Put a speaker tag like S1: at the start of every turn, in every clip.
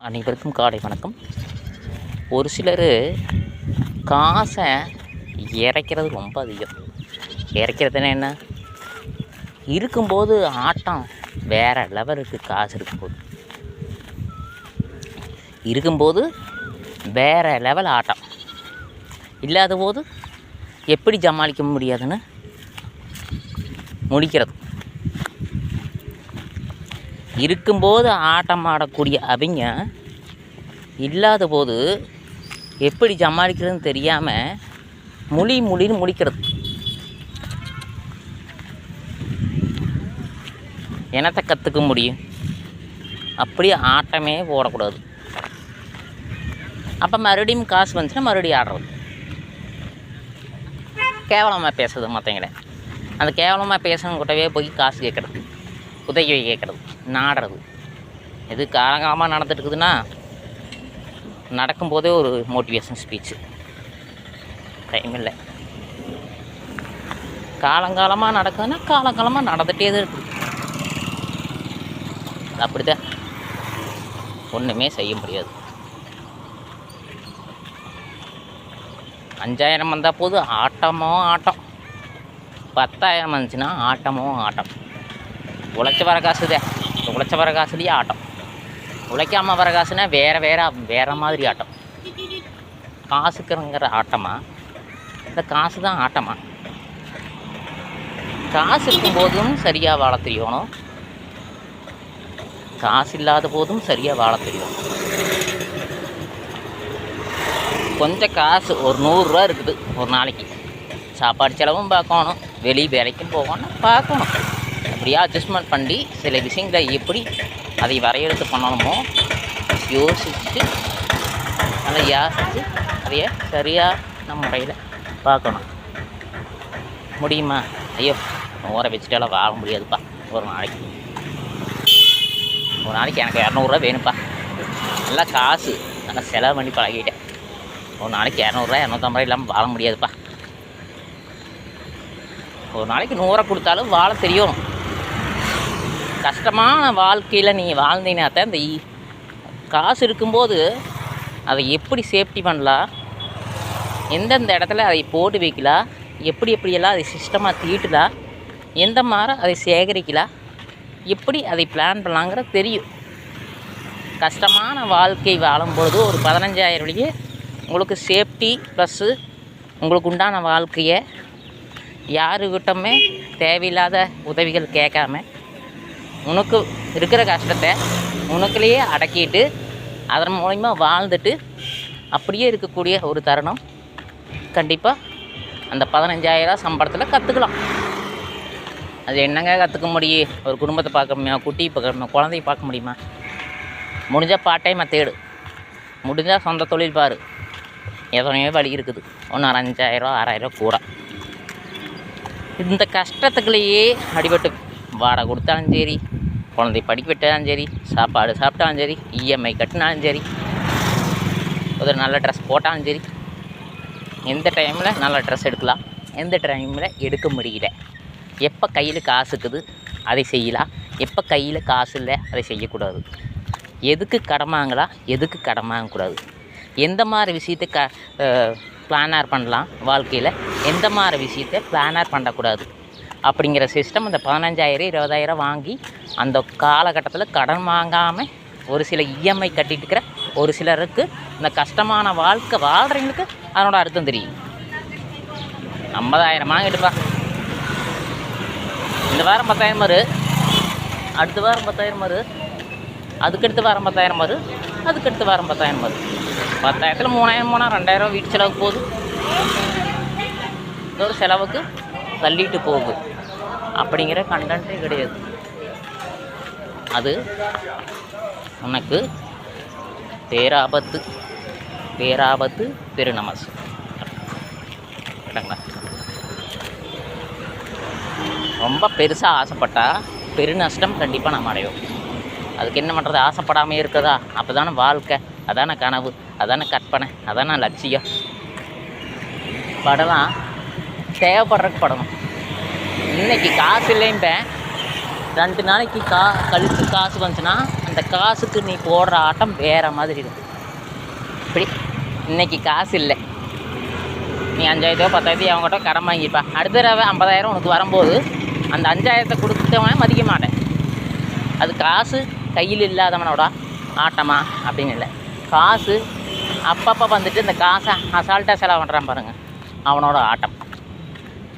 S1: அனைவருக்கும் காலை வணக்கம். ஒரு சிலர் காசை இறைக்கிறது ரொம்ப அதிகம். இறைக்கிறதுனா என்ன? இருக்கும்போது ஆட்டம் வேறு லெவலுக்கு காசு இருக்கும்போது. இருக்கும்போது வேறு லெவல் ஆட்டம். இல்லாத போது எப்படி சமாளிக்க முடியாதுன்னு? முடிக்கிறது. இருக்கும்போது ஆட்டம் ஆடக்கூடிய அவங்க இல்லாத போது எப்படி சமாளிக்கிறதுன்னு தெரியாமல் முழி முழின்னு முடிக்கிறது எனத்தை கற்றுக்க முடியும்? அப்படியே ஆட்டமே போடக்கூடாது. அப்போ மறுபடியும் காசு வந்துச்சுன்னா மறுபடியும் ஆடுறது. கேவலமாக பேசுறது மற்றவங்கள அந்த கேவலமாக பேசணுங்கிட்டவே போய் காசு கேட்குறது. உதவி கேட்குறது நாடுறது. இது காலங்காலமாக நடந்துட்டு இருக்குதுன்னா நடக்கும்போதே ஒரு மோட்டிவேஷன் ஸ்பீச்சு டைம் இல்லை. காலங்காலமாக நடக்குதுன்னா காலங்காலமாக நடந்துகிட்டே தான் இருக்குது அப்படிதான் ஒன்றுமே செய்ய முடியாது. அஞ்சாயிரம் வந்தால் போது ஆட்டமோ ஆட்டம். பத்தாயிரம் வந்துச்சுன்னா ஆட்டமோ ஆட்டம். உழைச்ச வர காசுதே. இந்த உழைச்ச வர காசுலேயே ஆட்டம். உழைக்காமல் வர காசுனா வேறு வேற வேறு மாதிரி ஆட்டம். காசுக்குங்கிற ஆட்டமா? இந்த காசு தான் ஆட்டமா? காசு இருக்கும்போதும் சரியாக வாழ தெரியணும் காசு இல்லாத போதும் சரியாக வாழ தெரியும். கொஞ்சம் காசு ஒரு நூறுரூவா இருக்குது ஒரு நாளைக்கு. சாப்பாடு செலவும் பார்க்கணும். வெளியே வேலைக்கும் போகணும் பார்க்கணும். அப்படியே? அட்ஜஸ்ட்மெண்ட் பண்ணி சில விஷயங்களை எப்படி அதை வரையறுத்து பண்ணணுமோ யோசித்து நல்லா யோசித்து அதைய சரியான முறையில் பார்க்கணும். முடியுமா? ஐயோ ஊற வச்சுட்டால வாழ முடியாதுப்பா. ஒரு நாளைக்கு. ஒரு நாளைக்கு எனக்கு இரநூறுவா வேணும்ப்பா. நல்லா காசு. நல்லா செலவு பண்ணி பழகிட்டேன். ஒரு நாளைக்கு இரநூறுவா இரநூத்தம்பது இல்லாமல் வாழ முடியாதுப்பா. ஒரு நாளைக்கு நூறுரூவா கொடுத்தாலும் வாழ தெரியும். கஷ்டமான வாழ்க்கையில் நீங்கள் வாழ்ந்தீங்கன்னா தான் இந்த காசு இருக்கும்போது அதை எப்படி சேஃப்டி பண்ணலாம்? எந்தெந்த இடத்துல அதை போட்டு வைக்கலாம்? எப்படி எப்படியெல்லாம் அதை சிஸ்டமாக தீட்டலாம்? எந்த மாதிரி அதை சேகரிக்கலாம்? எப்படி அதை பிளான் பண்ணலாங்கிற தெரியும். கஷ்டமான வாழ்க்கை வாழும்பொழுது ஒரு பதினஞ்சாயிரம் வழியே உங்களுக்கு சேஃப்டி ப்ளஸ்ஸு உங்களுக்கு உண்டான வாழ்க்கையை யாருக்கிட்டமே தேவையில்லாத உதவிகள் கேட்காம உனக்கு இருக்கிற கஷ்டத்தை உனக்குள்ளேயே அடக்கிட்டு அதன் மூலயமா வாழ்ந்துட்டு அப்படியே இருக்கக்கூடிய ஒரு தருணம். கண்டிப்பாக அந்த பதினஞ்சாயிரம் சம்பளத்தில் கற்றுக்கலாம் அது என்னங்க கற்றுக்க முடியும்? ஒரு குடும்பத்தை பார்க்க முடியுமா? குட்டியை பார்க்க முடியுமா குழந்தைய பார்க்க முடியுமா? முடிஞ்சால் பார்ட் டைமாக தேடு. முடிஞ்சால் சொந்த தொழில் பாரு. எதனையோ வழி இருக்குது. ஒன்று அஞ்சாயிரம் ஆறாயிரம் கூட. இந்த கஷ்டத்துக்குள்ளேயே அடிபட்டு வாடகை கொடுத்தாலும் சரி குழந்தை படிக்க விட்டாலும் சரி சாப்பாடு சாப்பிட்டாலும் சரி இஎம்ஐ கட்டினாலும் சரி ஒரு நல்ல ட்ரெஸ் போட்டாலும் சரி எந்த டைமில் நல்ல ட்ரெஸ் எடுக்கலாம் எந்த டைமில் எடுக்க முடியல எப்போ கையில் காசு இருக்குது அதை செய்யலாம் எப்போ கையில் காசு இல்லை அதை செய்யக்கூடாது. எதுக்கு கடன் வாங்கலாம் எதுக்கு கடன் வாங்கக்கூடாது. எந்த மாதிரி விஷயத்தை க பிளானார் பண்ணலாம் வாழ்க்கையில் எந்த மாதிரி விஷயத்தை பிளானார் பண்ணக்கூடாது. அப்படிங்கிற சிஸ்டம் அந்த பதினஞ்சாயிரம் இருபதாயிரம் வாங்கி அந்த காலகட்டத்தில் கடன் வாங்காமல் ஒரு சில இஎம்ஐ கட்டிட்டு இருக்கிற ஒரு சிலருக்கு இந்த கஷ்டமான வாழ்க்கை வாழ்கிறவங்களுக்கு அதனோட அர்த்தம் தெரியும். ஐம்பதாயிரம் வாங்கிட்டுப்பா இந்த வாரம் பத்தாயிரம் வரு அடுத்த வாரம் பத்தாயிரம் வரு அதுக்கடுத்த வாரம் பத்தாயிரம் வரு அதுக்கடுத்த வாரம் பத்தாயிரம் வரு பத்தாயிரத்தில் மூணாயிரம் போனால் ரெண்டாயிரம் வீட்டு செலவுக்கு போகுது. ஒரு செலவுக்கு தள்ளிட்டு போகுது. அப்படிங்கிற கண்டென்ட்டே கிடையாது. அது உனக்கு பேராபத்து பேராபத்து பெருநமஸ். ரொம்ப பெருசாக ஆசைப்பட்டா பெருநஷ்டம் கண்டிப்பாக நம்ம அடைவோம் அதுக்கு என்ன பண்ணுறது ஆசைப்படாமே இருக்குதா? அப்போ தானே வாழ்க்கை. அதான கனவு. அதானே கற்பனை. அதான லட்சியம். படலாம் தேவைப்படுறதுக்கு படணும். இன்றைக்கி காசு இல்லைம்பேன் ரெண்டு நாளைக்கு கா கழித்து காசு வந்துச்சுன்னா அந்த காசுக்கு நீ போடுற ஆட்டம் வேறு மாதிரி இருக்கும். இப்படி. இன்றைக்கி காசு இல்லை. நீ அஞ்சாயிரத்தோ பத்தாயிரத்தையோ அவங்ககிட்ட கடன் வாங்கிப்பா. அடுத்த தடவை ஐம்பதாயிரம் உனக்கு வரும்போது அந்த அஞ்சாயிரத்தை கொடுத்தவன் மதிக்க மாட்டேன். அது காசு கையில் இல்லாதவனோட ஆட்டமா அப்படின்னு இல்லை. காசு அப்பப்போ வந்துட்டு இந்த காசை அசால்ட்டாக செலவு பண்ணுறான் பாருங்கள் அவனோட ஆட்டம்.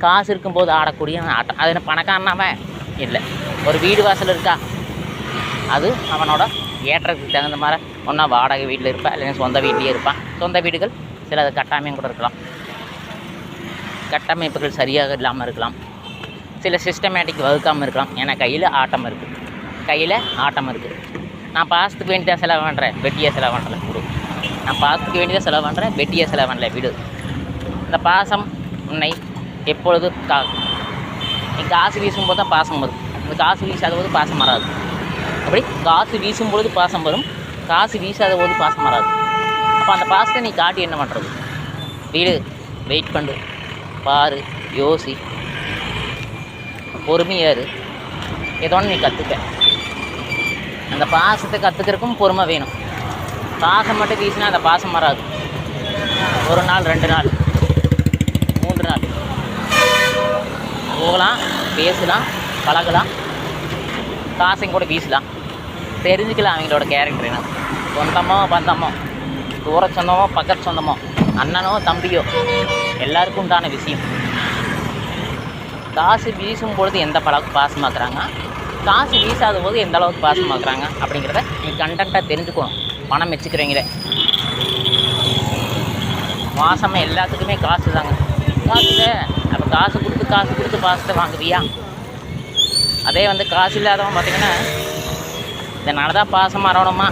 S1: காசு இருக்கும்போது ஆடக்கூடிய ஆட்டம். அது என்ன பணக்காரனாவன் இல்லை. ஒரு வீடு வாசல் இருக்கா? அது அவனோட ஏற்றத்துக்கு தகுந்த மாதிரி ஒன்றா வாடகை வீட்டில் இருப்பான் இல்லைன்னா சொந்த வீட்லேயே இருப்பான். சொந்த வீடுகள் சில கட்டாமையும் கூட இருக்கலாம். கட்டமைப்புகள் சரியாக இல்லாமல் இருக்கலாம். சில சிஸ்டமேட்டிக் வகுக்காமல் இருக்கலாம். ஏன்னா கையில் ஆட்டம் இருக்குது கையில் ஆட்டம் இருக்குது நான் பாசத்துக்கு வேண்டியதாக செலவு பண்ணுறேன் வெட்டியாக செலவு பண்ணலை குரு நான் பாசத்துக்கு வேண்டியதாக செலவு பண்ணுறேன் வெட்டியாக செலவு பண்ணல வீடு. இந்த பாசம் உன்னை எப்பொழுது கா நீ காசு வீசும்போது தான் பாசம் வரும். இந்த காசு வீசாத போது பாசம் வராது. அப்படி காசு வீசும் பொழுது பாசம் வரும் காசு வீசாத போது பாசம் வராது. அப்போ அந்த பாசத்தை நீ காட்டி என்ன பண்ணுறது வீடு வெயிட் பண்ணு பாரு யோசி பொறுமையாரு ஏதோ ஒன்று நீ கற்றுக்க அந்த பாசத்தை கற்றுக்கிறதுக்கும் பொறுமை வேணும். பாசம் மட்டும் வீசினா அந்த பாசம் வராது. ஒரு நாள் ரெண்டு நாள் மூன்று நாள் போகலாம் பேசலாம் பழகலாம். காசையும் கூட வீசலாம். தெரிஞ்சுக்கலாம் அவங்களோட கேரக்டர் என்ன சொந்தமோ பந்தமோ தூர சொந்தமோ பக்கத்து சொந்தமோ அண்ணனோ தம்பியோ எல்லாருக்கும் உண்டான விஷயம். காசு வீசும் பொழுது எந்த பழக்கு பாசமாக்குறாங்க? காசு வீசாத போது எந்த அளவுக்கு பாசமாக்குறாங்க? அப்படிங்கிறத நீ கண்டென்ட்டாக தெரிஞ்சுக்கணும். பணம் வச்சுக்கிறீங்களே. மாசமாக எல்லாத்துக்குமே காசு தாங்க காசு அப்போ காசு கொடுத்து காசு கொடுத்து பாசத்தை வாங்குவியா? அதே வந்து காசு இல்லாதவன் பார்த்திங்கன்னா இதனால தான் பாசம் வரணுமா?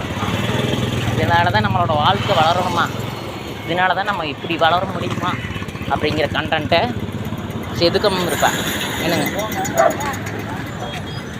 S1: இதனால தான் நம்மளோட வாழ்க்கை வளரணுமா? இதனால தான் நம்ம இப்படி வளர முடியுமா? அப்படிங்கிற கண்டென்ட்டை செதுக்கமும் இருப்பேன் என்னங்க?